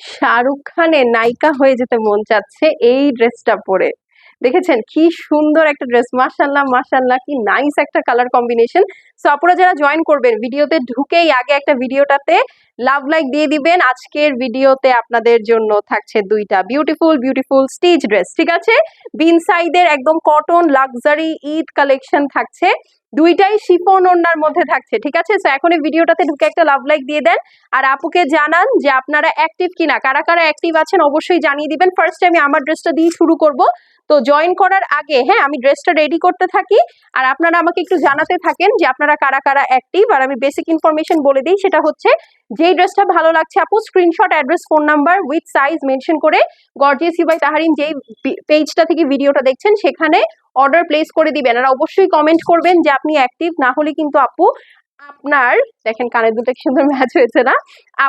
শাহরুখ খানের নায়িকা হয়ে যেতে মন চাচ্ছে এই ড্রেসটা পরে। দেখেছেন কি সুন্দর একটা ড্রেস মাশাল্লাহ মাশাল্লাহ কি নাইস একটা কালার কম্বিনেশন সো আপনারা যারা জয়েন করবেন, ভিডিওতে ঢুকেই আগে একটা ভিডিওটাতে লাভ লাইক দিয়ে দিবেন। আজকের ভিডিওতে আপনাদের জন্য থাকছে দুইটা বিউটিফুল বিউটিফুল স্টিচ ড্রেস ঠিক আছে? বিন সাইডের একদম কটন লাক্সারি ঈদ কালেকশন থাকছে। দুইটাই শিফন ওড়নার মধ্যে থাকছে, ঠিক আছে? সো এখন এই ভিডিওটাতে ঢুকে একটা লাভ লাইক দিয়ে দেন। আর আপুকে জানান যে আপনারা অ্যাক্টিভ কিনা, কারা কারা অ্যাক্টিভ আছেন অবশ্যই জানিয়ে দিবেন। ফার্স্ট আমি আমার ড্রেসটা দিয়ে শুরু করব। তো জয়েন করার আগে হ্যাঁ আমি ড্রেসটা রেডি করতে থাকি। আর আপনারা আমাকে একটু জানাতে থাকেন যে আপনারা কারা কারা অ্যাক্টিভ আর আমি বেসিক ইনফরমেশন বলে দিই, সেটা হচ্ছে, যেই ড্রেসটা ভালো লাগছে আপু screenshot address phone number with size mention করে গর্জিয়াস ইউবাই তাহারিন যেই পেজটা থেকে ভিডিওটা দেখছেন, সেখানে অর্ডার প্লেস করে দিবেন। আর অবশ্যই কমেন্ট করবেন যে আপনি অ্যাক্টিভ না হলে কিন্তু আপু আপনার, দেখেন কানের দুটো সুন্দর ম্যাচ হয়েছে না?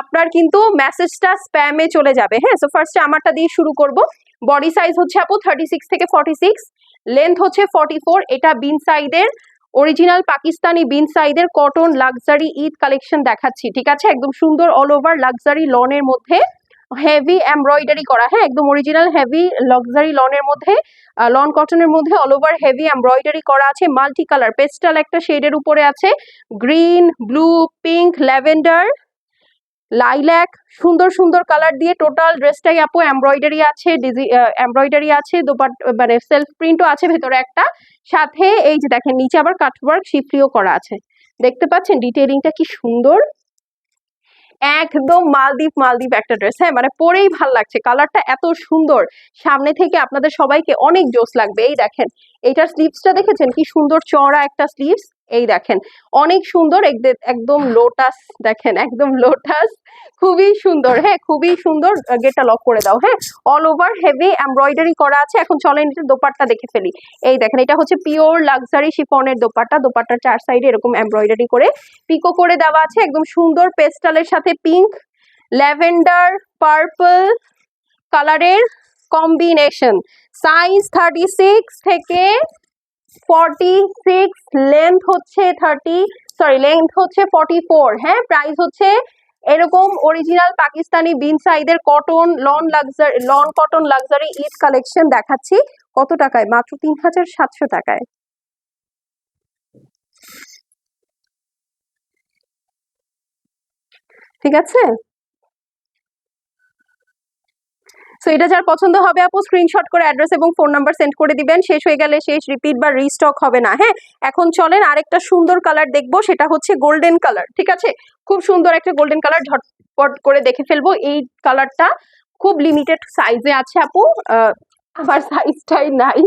আপনার কিন্তু মেসেজটা স্প্যামে চলে যাবে হ্যাঁ? সো ফার্স্টে আমারটা দিয়ে শুরু করব। বডি সাইজ হচ্ছে আপু থার্টি সিক্স থেকে ফর্টি সিক্স লেন্থ হচ্ছে ফর্টি ফোর এটা বিন সাইডের অরিজিনাল পাকিস্তানি বিন সাইডের কটন লাক্সারি ঈদ কালেকশন দেখাচ্ছি, ঠিক আছে? একদম সুন্দর অল ওভার লাক্সারি লনের মধ্যে। হেভি এমব্রয়ডারি করা হ্যাঁ একদম অরিজিনাল হেভি লাক্সারি লনের মধ্যে লন কটনের মধ্যে অল ওভার হেভি এমব্রয়ডারি করা আছে মাল্টি কালার পেস্টাল একটা শেডের উপরে আছে green blue pink lavender lilac সুন্দর সুন্দর কালার দিয়ে টোটাল ড্রেসটাই আপু এমব্রয়ডারি আছে ডিজি এমব্রয়ডারি আছে, দোপাট মানে সেলফ প্রিন্টও আছে ভেতরে একটা, সাথে এই যে দেখেন, নিচে আবার কাটওয়ার্ক শিফলিও করা আছে, দেখতে পাচ্ছেন? ডিটেলিংটা কি সুন্দর? একদম মালদ্বীপ মালদ্বীপ একটা ড্রেস হ্যাঁ মানে পরেই ভালো লাগছে। কালারটা এত সুন্দর। সামনে থেকে আপনাদের সবাইকে অনেক জোস লাগবে। এই দেখেন, এইটার স্লিভসটা দেখেছেন? কি সুন্দর চড়া একটা স্লিভস এই দেখেন, অনেক সুন্দর একদম লোটাস দেখেন, একদম লোটাস খুবই সুন্দর হ্যাঁ খুবই সুন্দর গেটটা লক করে দাও হ্যাঁ অল ওভার হেভি এমব্রয়ডারি করা আছে, এখন চলেন এটা দোপাট্টা দেখে ফেলি, এই দেখেন, এটা হচ্ছে পিওর লাক্সারি শিফনের দোপাট্টা, দোপাট্টার চার সাইডে এরকম এমব্রয়ডারি করে পিকো করে দেওয়া আছে, একদম সুন্দর পেস্টালের সাথে পিঙ্ক ল্যাভেন্ডার পার্পল কালারের কম্বিনেশন সাইজ থার্টি সিক্স থেকে ফর্টি সিক্স লেন্থ হচ্ছে থার্টি সরি লেন্থ হচ্ছে ফর্টি ফোর হ্যাঁ? প্রাইস হচ্ছে এরকম অরিজিনাল পাকিস্তানি বিন সাইদের cotton lawn luxury lawn cotton luxury Eid collection দেখাচ্ছি। কত টাকায়? মাত্র তিন হাজার সাতশো টাকায়। ঠিক আছে? সো এটা যার পছন্দ হবে আপু স্ক্রিনশট করে অ্যাড্রেস এবং ফোন নাম্বার সেন্ড করে দিবেন। শেষ হয়ে গেলে শেষ রিপিট বা রিস্টক হবে না হ্যাঁ? এখন চলেন আরেকটা সুন্দর কালার দেখব, সেটা হচ্ছে গোল্ডেন কালার ঠিক আছে? খুব সুন্দর একটা গোল্ডেন কালার ঝটপট করে দেখে ফেলব। এই কালারটা খুব লিমিটেড সাইজে আছে আপু। আমার সাইজটাই নাই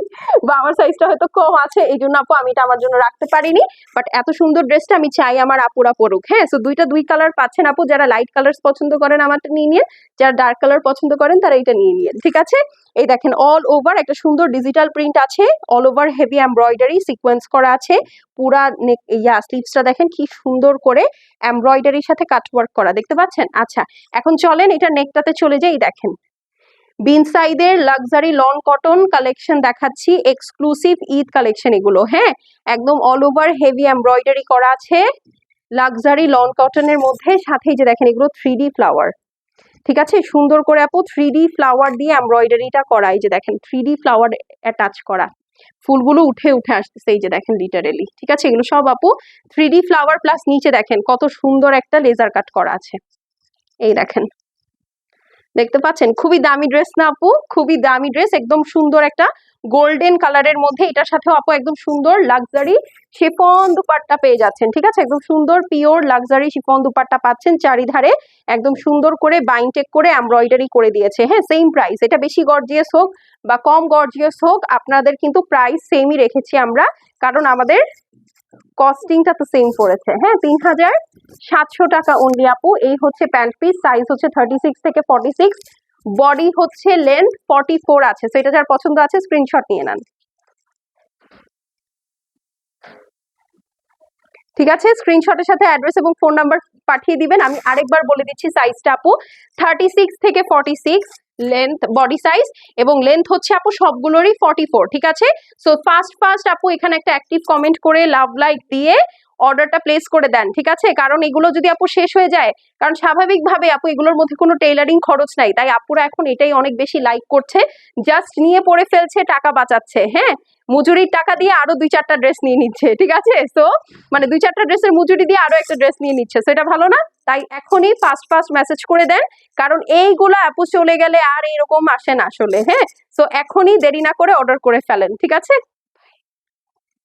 বা আমার সাইজটা হয়তো কম আছে, এই জন্য আপু আমি এটা আমার জন্য রাখতে পারিনি। বাট এত সুন্দর ড্রেসটা আমি চাই আমার আপুরা পড়ুক হ্যাঁ? সো দুইটা দুই কালার পাচ্ছেন আপু, যারা লাইট কালার পছন্দ করেন আমারটা নিয়ে নিয়ে যারা ডার্ক কালার পছন্দ করেন তারা এটা নিয়ে নিয়ে ঠিক আছে? এই দেখেন অল ওভার একটা সুন্দর ডিজিটাল প্রিন্ট আছে all over heavy embroidery sequence করা আছে, পুরা নেক ইয়া স্লিভসটা দেখেন কি সুন্দর করে এমব্রয়ডারির সাথে কাটওয়ার্ক করা, দেখতে পাচ্ছেন? আচ্ছা এখন চলেন এটা নেকটাতে চলে যাই দেখেন। বিনসাইদের লাক্সারি লন কটন কালেকশন দেখাচ্ছি এক্সক্লুসিভ ঈদ কালেকশন এগুলো হ্যাঁ? একদম অল ওভার হেভি এমব্রয়ডারি করা আছে। লাক্সারি লন কটনের মধ্যে, সাথেই যে দেখেন এগুলো থ্রি ফ্লাওয়ার ঠিক আছে? সুন্দর করে আপু থ্রি ফ্লাওয়ার দিয়ে এমব্রয়ডারিটা করা এই যে দেখেন থ্রি ফ্লাওয়ার অ্যাটাচ করা। ফুলগুলো উঠে উঠে আসতেছে, এই যে দেখেন লিটারেলি ঠিক আছে? এগুলো সব আপু থ্রি ফ্লাওয়ার প্লাস নিচে দেখেন, কত সুন্দর একটা লেজার কাট করা আছে। এই দেখেন। দেখতে পাচ্ছেন? খুবই দামি ড্রেস না আপু? খুবই দামি ড্রেস একদম সুন্দর একটা গোল্ডেন কালারের মধ্যে। এটার সাথেও আপু একদম সুন্দর লাক্সারি শিফন দুপাট্টা পেয়ে যাচ্ছেন, ঠিক আছে? একদম সুন্দর পিওর লাক্সারি শিফন দুপাট্টা পাচ্ছেন চারিধারে। একদম সুন্দর করে বাইনটেক করে এমব্রয়ডারি করে দিয়েছে। হ্যাঁ সেম প্রাইস এটা বেশি গর্জিয়াস হোক বা কম গর্জিয়াস হোক, আপনাদের কিন্তু প্রাইস সেমই রেখেছি আমরা। কারণ আমাদের কস্টিংটা তো সেম পড়েছে। হ্যাঁ তিন হাজার সাতশো টাকা অনলি আপু। এই হচ্ছে প্যান্ট পিস সাইজ হচ্ছে থার্টি সিক্স থেকে ফর্টি সিক্স বডি হচ্ছে লেন্থ ফর্টি ফোর আছে সেটা যার পছন্দ আছে স্ক্রিনশট নিয়ে নেন। ঠিক আছে? স্ক্রিনশটের সাথে অ্যাড্রেস এবং ফোন নাম্বার পাঠিয়ে দিবেন। আমি আরেকবার বলে দিচ্ছি সাইজটা আপু। থার্টি সিক্স থেকে forty six length body size এবং লেন্থ হচ্ছে আপু সবগুলোরই ফর্টি ফোর ঠিক আছে? সো ফার্স্ট ফার্স্ট আপু এখানে একটা অ্যাক্টিভ কমেন্ট করে লাভ লাইক দিয়ে অর্ডারটা প্লেস করে দেন, ঠিক আছে? কারণ এগুলো যদি আপু শেষ হয়ে যায়, কারণ স্বাভাবিকভাবে আপু এগুলোর মধ্যে কোনো টেইলারিং খরচ নাই, তাই আপুরা এখন এটাই অনেক বেশি লাইক করছে জাস্ট নিয়ে পরে ফেলছে, টাকা বাঁচাচ্ছে হ্যাঁ? মজুরির টাকা দিয়ে আরও দুই চারটা ড্রেস নিয়ে নিচ্ছে, ঠিক আছে? সো মানে দুই চারটা ড্রেসের মজুরি দিয়ে আরও একটা ড্রেস নিয়ে নিচ্ছে, সেটা ভালো না? তাই এখনই ফাস্ট ফাস্ট মেসেজ করে দেন, কারণ এইগুলো আপু চলে গেলে আর এরকম আসে না আসলে হ্যাঁ? সো এখনই দেরি না করে অর্ডার করে ফেলেন, ঠিক আছে?